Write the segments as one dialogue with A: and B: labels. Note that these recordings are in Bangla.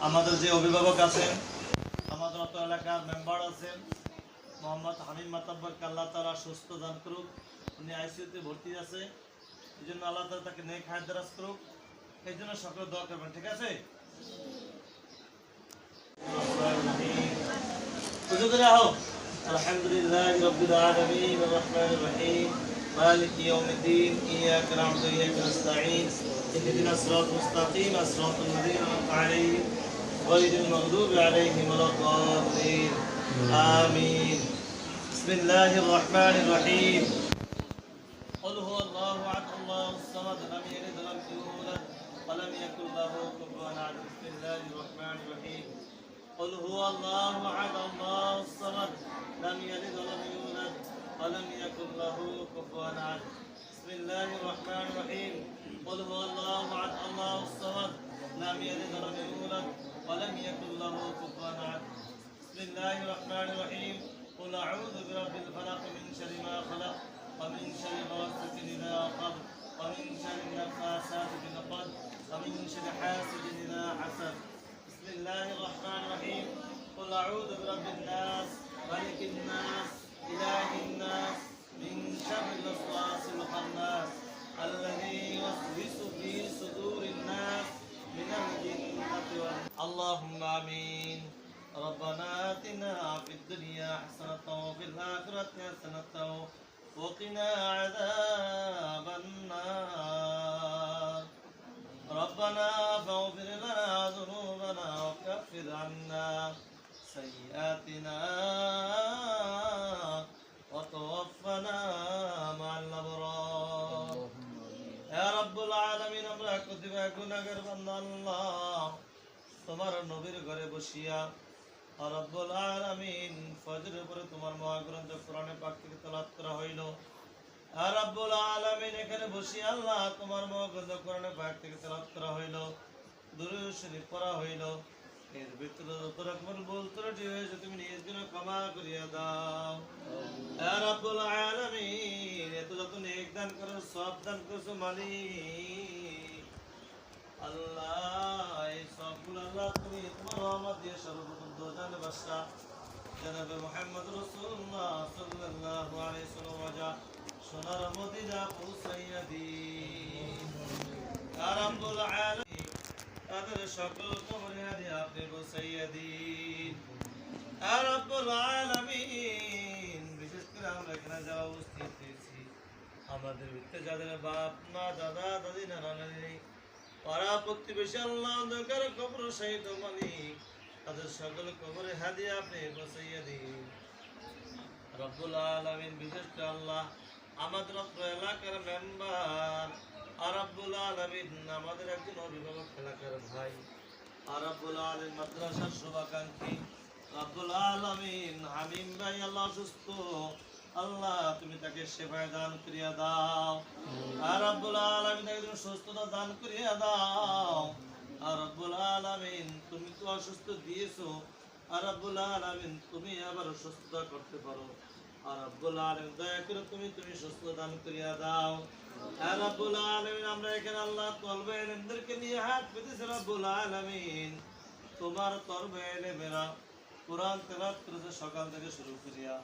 A: আমাদের যে অভিভাবক আছেন আমাদের অত এলাকার মেম্বার আছেন মোহাম্মদ হামিদ মাতাব্বরকে আল্লাহ তালা সুস্থ দান করুক উনি আইসিউতে ভর্তি আছে এই জন্য আল্লাহ তালা তাকে নেক হায়াত দারাজ করুক এই জন্য সকলে দোয়া করবেন ঠিক আছে পুজো করে আহ আলহামদুলিল্লাহ রব্বিল আলামিন الرحمن الرحيم مالك يوم الدين إياك نعبد وإياك نستعين اهدنا الصراط المستقيم صراط الذين أنعمت عليهم غير المغضوب عليهم ولا الضالين. آمين. بسم الله الرحمن الرحيم. قل هو الله أحد الله الصمد لم يلد ولم يولد ولم يكن له كفوا أحد. بسم الله الرحمن الرحيم. قل هو الله أحد الله الصمد لم يلد ولم يولد ولم يكن له كفوا أحد. بسم الله الرحمن الرحيم. قل هو الله أحد الله الصمد لم يلد ولم يولد ولم يكن له كفوا أحد بسم الله الرحمن الرحيم. قل أعوذ برب الفلق من شر ما خلق ومن شر غاسق إذا وقب ومن شر النفاثات في العقد ومن شر حاسد إذا حسد. بسم الله الرحمن الرحيم. قل أعوذ برب الناس ملك الناس إله الناس ربنا آتنا في الدنيا حسنة وفي الآخرة حسنة وقنا عذاب النار ربنا فاغفر لنا ذنوبنا وكفر عنا سيئاتنا وتوفنا مع الأبرار يا رب العالمين আমরা কতিবা গুনাহগার বান্দা আল্লাহ তোমার নবীর ঘরে বসিয়া রব্বুল আলামিন ফজরের পরে তোমার মহাগ্রন্থ কোরআনে পাক থেকে তেলাওয়াত করা হইল। রব্বুল আলামিন এখানে বসে আল্লাহ তোমার মহাগ্রন্থ কোরআনে পাক থেকে তেলাওয়াত করা হইল, দুরূদ শরীফ পড়া হইল। এর ভিতরে যত রকমের ভুল ত্রুটি হয়েছে তুমি নিজ জন্য ক্ষমা করিয়া দাও। আর রব্বুল আলামিন এত যত নেক দান করো সব দান করছ মালিক। আল্লাহ, এই সবগুলো আল্লাহ তুমি তোমার রহমত দিয়ে সর্বপ্রথম দোজান বাসা জনাবে মোহাম্মদ রাসূলুল্লাহ সাল্লাল্লাহু আলাইহি সোনার মদিনা পৌঁছাইয়া দিন। ইয়া রাব্বুল আলামিন, তাদের সকল কবরে হাদি আপনি পৌঁছাইয়া দিন। ইয়া রাব্বুল আলামিন, বিশেষ করে আমরা এখানে যাওয়া উপস্থিত হয়েছি, আমাদের ভিতরে যাদের বাপ, মা, দাদা, দাদি, নানা, নানি পাড়া প্রতিবেশী আল্লাহ অন্ধকার কবর তাদের সকল কবরে হাদিয়া বসাইয়া রব্বুল আলামিন বিশেষ আল্লাহ আমাদের এলাকার মেম্বার আর আলামিন আমাদের একজন অভিভাবক এলাকার ভাই। আর রব্বুল আলামিন মাদ্রাসার শুভাকাঙ্ক্ষী। রব্বুল আলামিন হামিম ভাই, আল্লাহ সুস্থ আল্লাহ তুমি তাকে সেবায় দান করিয়া দাও। সুস্থতা দান করিয়া দাও। আর রব্বুল আলামিন, তুমি তো অসুস্থ দিয়েছ। আর রব্বুল আলামিন, তুমি আবার সুস্থতা করতে পারো। আর রব্বুল আলামিন, দয়া করে তুমি তুমি সুস্থ দান করিয়া দাও। আর রব্বুল আলামিন, আমরা এখানে আল্লাহ তলবে এলেমদেরকে নিয়ে হাত পেতেছি রব্বুল আলামিন। তোমার তরবে এলেমেরা কোরআন তেলাওয়াত করেছে সকাল থেকে শুরু করিয়া।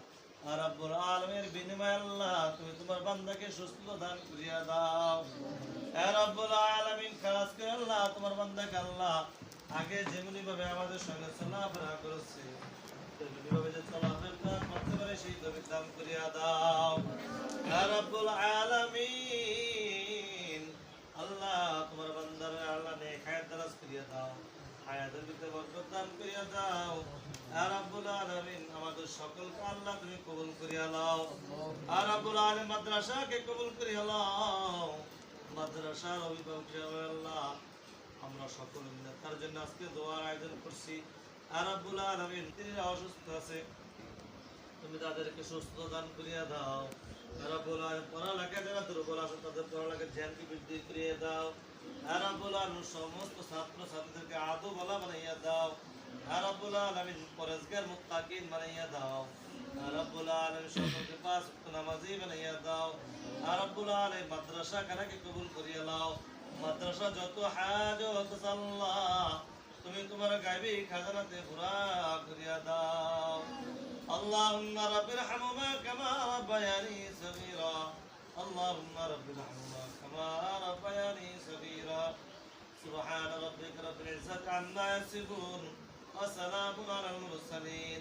A: আর রব্বুল আলামিনের বিনিময়ে আল্লাহ, তুমি তোমার বান্দাকে সুস্থ দান করিয়া দাও। আল্লাহ, তোমার বান্দার আল্লাহ নে খায়াত দারাজ করিয়া দাও, হায়াতের ভিতরে বরকত করিয়া দাও। আর রাব্বুল আলামিন, আমাদের সকলকে আল্লাহ তুমি কবুল করিয়া নাও। আর রাব্বুল আলামিন মাদ্রাসাকে কবুল করিয়া নাও। মাদ্রাসার অভিভাবক আল্লাহ। আমরা সকল মিলে তার জন্য আজকে দোয়ার আয়োজন করছি। আর রাব্বুল আলামিন তিনি অসুস্থ আছে? তুমি তাদেরকে সুস্থ দান করিয়া দাও। তারা বলা পড়ালেখা যারা দুর্বল আছে, তাদের পড়ালেখার ধ্যানকে বৃদ্ধি করিয়ে দাও। তারা সমস্ত ছাত্র ছাত্রীদেরকে আদৌ বলা বানাইয়া দাও। রব্বুল আলামিন পরেজগার মুত্তাকিন বানাইয়া দাও। রব্বুল আলামিন সকলকে পাঁচ ওয়াক্ত নামাজি বানাইয়া দাও রব্বুল আলামিন মাদ্রাসা কানাকে কবুল করিয়া নাও মাদ্রাসা যত হাজত আল্লাহ তুমি তোমার গাইবি খাজানাতে পুরা করিয়া দাও اللهم رب ارحمهما كما ربياني صغيرا اللهم رب ارحمهما كما ربياني صغيرا سبحان ربك رب العزة عما يصفون وسلام على المرسلين